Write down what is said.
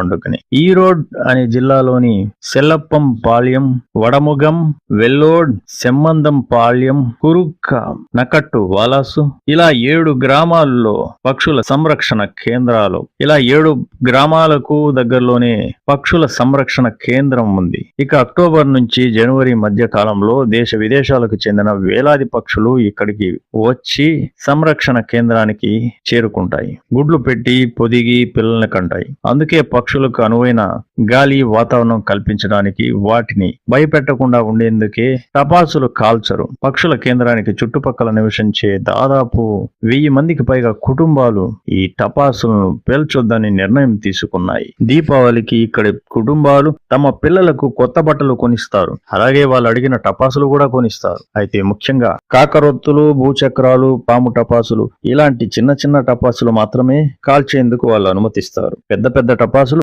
పండుగని. ఈరోడ్ అనే జిల్లాలోని సెల్లప్పం పాళ్యం వడముగం వెల్లోడ్ సెమ్మందం పాళ్యం కురుక్క నకట్టు వాలాసు ఇలా ఏడు గ్రామాల్లో పక్షుల సంరక్షణ కేంద్రాలు. ఇలా ఏడు గ్రామాలకు దగ్గరలోనే పక్షుల సంరక్షణ కేంద్రం ఉంది. ఇక అక్టోబర్ నుంచి జనవరి మధ్య కాలంలో దేశ విదేశాలకు చెందిన వేలాది పక్షులు ఇక్కడికి వచ్చి సంరక్షణ కేంద్రానికి చేరుకుంటాయి. గుడ్లు పెట్టి పొదిగి పిల్లల్ని కంటాయి. అందుకే పక్షులకు అనువైన గాలి వాతావరణం కల్పించడానికి వాటిని భయపెట్టకుండా ఉండేందుకే టపాసులు కాల్చరు. పక్షుల కేంద్రానికి చుట్టుపక్కల నివసించే దాదాపు వెయ్యి మందికి పైగా కుటుంబాలు ఈ టపాసులను పేల్చొద్దని నిర్ణయం తీసుకున్నాయి. దీపావళికి ఇక్కడి కుటుంబాలు తమ పిల్లలకు కొత్త బట్టలు కొనిస్తారు. అలాగే వాళ్ళు అడిగిన టపాసులు కూడా కొనిస్తారు. అయితే ముఖ్యంగా కాకరొత్తులు భూచక్రాలు పాము టపాసులు ఇలాంటి చిన్న చిన్న టపాసులు మాత్రమే కాల్చేందుకు వాళ్ళు అనుమతిస్తారు. పెద్ద పెద్ద టపాసులు